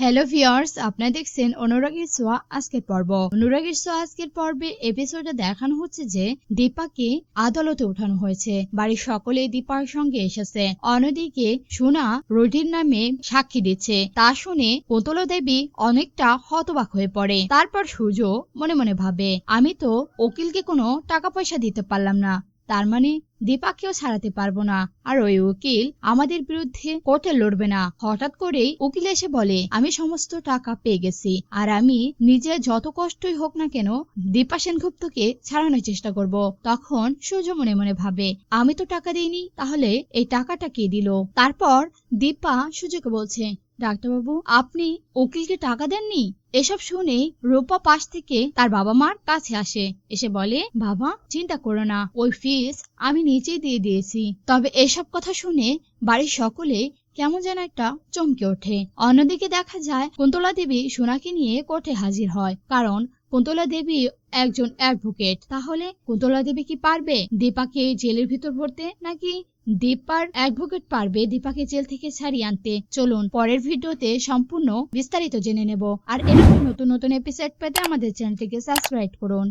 Hello viewers আপনারা দেখছেন অনুরাগীর সোয়া আজকের পর্ব। অনুরাগীর সোয়া আজকের পর্বে এপিসোডে দেখানো হচ্ছে যে দীপাকে আদালতে ওঠানো হয়েছে। বাড়ির সকলে দীপার সঙ্গে এসেছে। অন্যদিকে সোনা রোডির নামে সাক্ষী দিচ্ছে। তা শুনে কোতলা দেবী অনেকটা হতবাক হয়ে পড়ে। তারপর সূর্য মনে মনে ভাবে, আমি তো ওকিলকে কোনো টাকা পয়সা দিতে পারলাম না। তার মানে দীপাকেও ছাড়াতে পারব না। আর ওই উকিল আমাদের বিরুদ্ধে কোর্টে লড়বে না। হঠাৎ করেই উকিল এসে বলে, আমি সমস্ত টাকা পেয়ে গেছি। আর আমি নিজে যত কষ্টই হোক না কেন দীপা সেনগুপ্তকে ছাড়ানোর চেষ্টা করব। তখন সূর্য মনে মনে ভাবে, আমি তো টাকা দিইনি, তাহলে এই টাকাটা কে দিল? তারপর দীপা সূর্যকে বলছে, ডাক্তারবাবু, আপনি উকিলকে টাকা দেননি? এসব শুনে রূপা পাশ থেকে তার বাবা মার কাছে আসে। এসে বলে, বাবা, চিন্তা করো না। ওই ফিস আমি নিচেই দিয়ে দিয়েছি। তবে এসব কথা শুনে বাড়ির সকলে কেমন যেন একটা চমকে ওঠে। অন্যদিকে দেখা যায়, কুন্তলা দেবী সোনাকে নিয়ে কোর্টে হাজির হয়, কারণ কুন্তলা দেবী একজন অ্যাডভোকেট তাহলে কুন্তলা দেবী কি পারবে দীপাকে জেলের ভিতর ভরতে, নাকি দীপার অ্যাডভোকেট পারবে দীপাকে জেল থেকে ছাড়িয়ে আনতে? চলুন, পরের ভিডিওতে সম্পূর্ণ বিস্তারিত জেনে নেব। আর এরকম নতুন নতুন এপিসোড পেতে আমাদের চ্যানেলটিকে সাবস্ক্রাইব করুন।